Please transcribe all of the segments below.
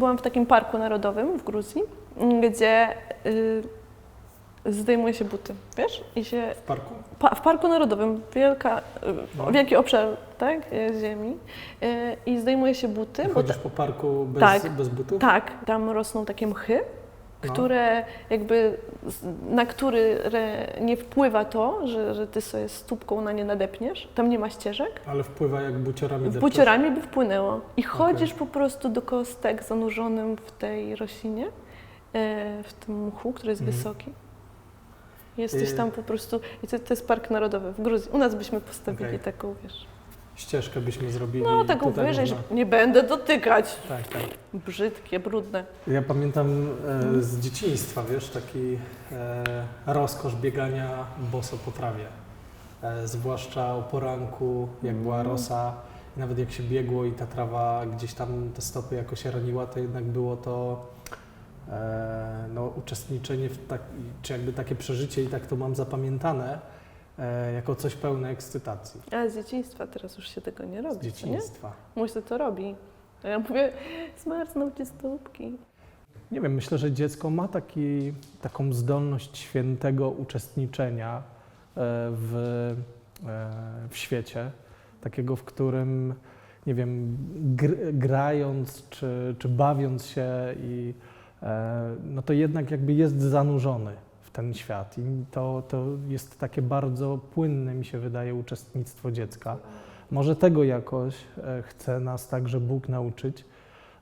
byłam w takim parku narodowym w Gruzji, m, gdzie y, zdejmuje się buty, wiesz? I się W parku? pa, w Parku Narodowym, wielka, y, No. wielki obszar tak, y, ziemi y, i zdejmuje się buty, chodzisz ta, po parku bez, Tak. bez butów? tak, tam rosną takie mchy. Które jakby, na które nie wpływa to, że, że ty sobie stópką na nie nadepniesz, tam nie ma ścieżek, Ale wpływa jak buciorami depczesz? buciorami by wpłynęło i chodzisz po prostu do kostek zanurzonym w tej roślinie, e, w tym mchu, który jest Mhm. wysoki. Jesteś tam po prostu, i to, to jest park narodowy w Gruzji. U nas byśmy postawili Okej. taką, wiesz, Ścieżkę byśmy zrobili. no taką tutaj wyżej, że można- nie będę dotykać. Tak, tak. Brzydkie, brudne. Ja pamiętam Mhm. e, z dzieciństwa, wiesz, taki e, rozkosz biegania boso po trawie. E, zwłaszcza o poranku, jak była Mhm. rosa, i nawet jak się biegło i ta trawa gdzieś tam te stopy jakoś raniła, to jednak było to e, no, uczestniczenie w tak, czy jakby takie przeżycie i tak to mam zapamiętane jako coś pełne ekscytacji Ale z dzieciństwa teraz już się tego nie z robi, nie? dzieciństwa. Mój się to robi. A ja mówię, zmarzną ci stópki. Nie wiem, myślę, że dziecko ma taki, taką zdolność świętego uczestniczenia e, w, e, w świecie, takiego, w którym, nie wiem, gr, grając czy, czy bawiąc się, i, e, no to jednak jakby jest zanurzony ten świat. I to, to jest takie bardzo płynne, mi się wydaje, uczestnictwo dziecka. Może tego jakoś e, chce nas także Bóg nauczyć,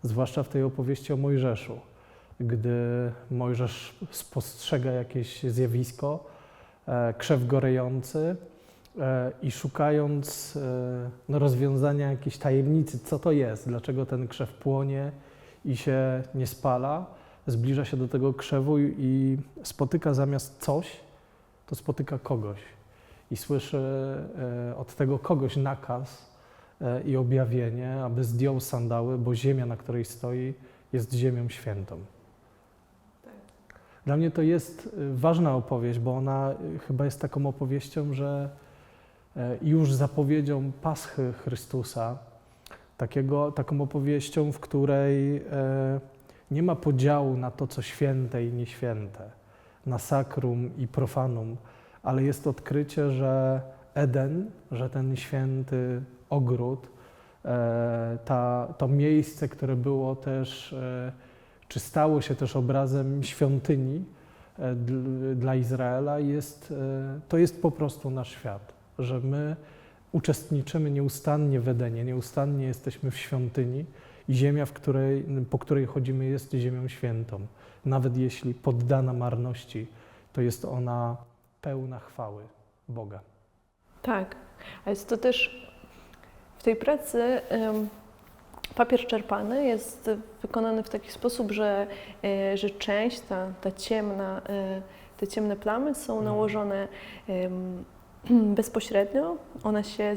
zwłaszcza w tej opowieści o Mojżeszu gdy Mojżesz spostrzega jakieś zjawisko, e, krzew gorejący e, i szukając no, rozwiązania jakiejś tajemnicy, co to jest, dlaczego ten krzew płonie i się nie spala, zbliża się do tego krzewu i- spotyka zamiast coś, to spotyka kogoś i słyszy e, od tego kogoś nakaz e, i objawienie, aby zdjął sandały, bo ziemia, na której stoi, jest ziemią świętą. Dla mnie to jest y, ważna opowieść, bo ona chyba jest taką opowieścią, że e, już zapowiedzią Paschy Chrystusa, takiego, taką opowieścią, w której e, nie ma podziału na to, co święte i nieświęte, na sakrum i profanum, ale jest odkrycie, że Eden, że ten święty ogród, e, ta, to miejsce, które było też e, czy stało się też obrazem świątyni e, dl- dla Izraela, jest, to jest po prostu nasz świat, że my uczestniczymy nieustannie w Edenie, nieustannie jesteśmy w świątyni ziemia, w której, po której chodzimy, jest ziemią świętą. Nawet jeśli poddana marności, to jest ona pełna chwały Boga. Tak, a jest to też w tej pracy em, papier czerpany jest wykonany w taki sposób, że, e, że część, ta, ta ciemna, e, te ciemne plamy są Mhm. nałożone bezpośrednio. One się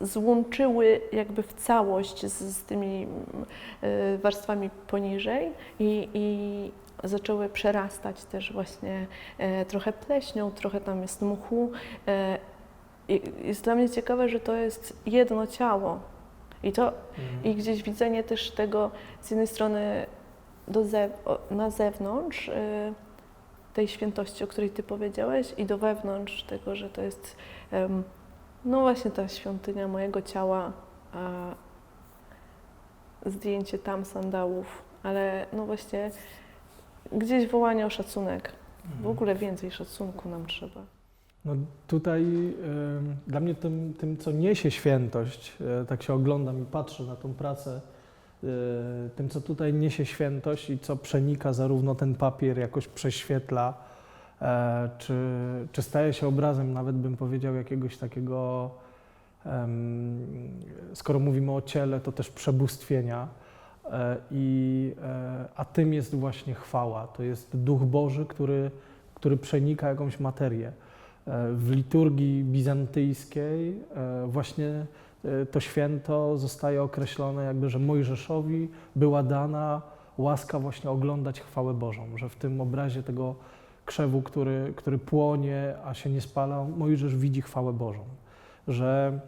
złączyły jakby w całość z, z tymi mm, e, warstwami poniżej i, i zaczęły przerastać też właśnie e, trochę pleśnią, trochę tam jest muchu. E, i jest dla mnie ciekawe, że to jest jedno ciało. I to i gdzieś widzenie też tego z jednej strony do ze, na zewnątrz y, tej świętości, o której Ty powiedziałeś, i do wewnątrz tego, że to jest no właśnie ta świątynia mojego ciała, a zdjęcie tam sandałów, ale no właśnie gdzieś wołanie o szacunek. W ogóle więcej szacunku nam trzeba. No tutaj ym, dla mnie tym, tym, co niesie świętość, e, tak się oglądam i patrzę na tą pracę, tym, co tutaj niesie świętość i co przenika zarówno ten papier, jakoś prześwietla, e, czy, czy staje się obrazem, nawet bym powiedział, jakiegoś takiego, skoro mówimy o ciele, to też przebóstwienia. E, I, e, a tym jest właśnie chwała. To jest Duch Boży, który, który przenika jakąś materię. W liturgii bizantyjskiej właśnie to święto zostaje określone jakby, że Mojżeszowi była dana łaska właśnie oglądać chwałę Bożą, że w tym obrazie tego krzewu, który, który płonie, a się nie spala, Mojżesz widzi chwałę Bożą, że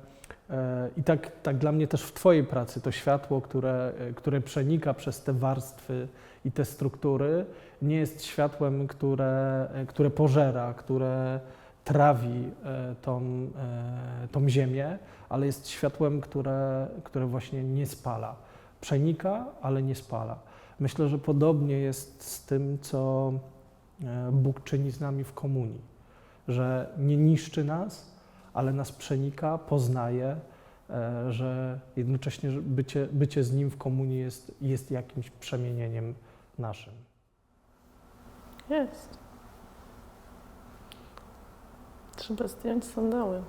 E, I tak, tak dla mnie też w Twojej pracy to światło, które, e, które przenika przez te warstwy i te struktury, nie jest światłem, które, które pożera, które trawi e, tą, e, tą ziemię, ale jest światłem, które, które właśnie nie spala. Przenika, ale nie spala. Myślę, że podobnie jest z tym, co e, Bóg czyni z nami w komunii, że nie niszczy nas, ale nas przenika, poznaje, że jednocześnie bycie, bycie z Nim w komunii jest, jest jakimś przemienieniem naszym. Jest. Trzeba zdjąć sandały.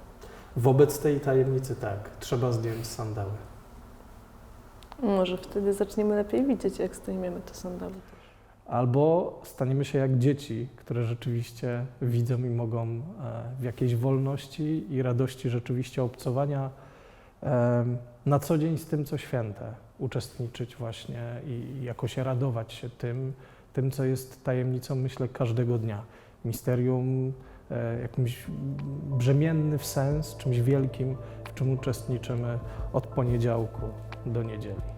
Wobec tej tajemnicy tak, trzeba zdjąć sandały. Może wtedy zaczniemy lepiej widzieć, jak zdejmiemy te sandały. Albo staniemy się jak dzieci, które rzeczywiście widzą i mogą e, w jakiejś wolności i radości rzeczywiście obcowania e, na co dzień z tym, co święte, uczestniczyć właśnie i jakoś radować się tym, tym, co jest tajemnicą, myślę, każdego dnia. Misterium, jakimś brzemienny w sens, czymś wielkim, w czym uczestniczymy od poniedziałku do niedzieli.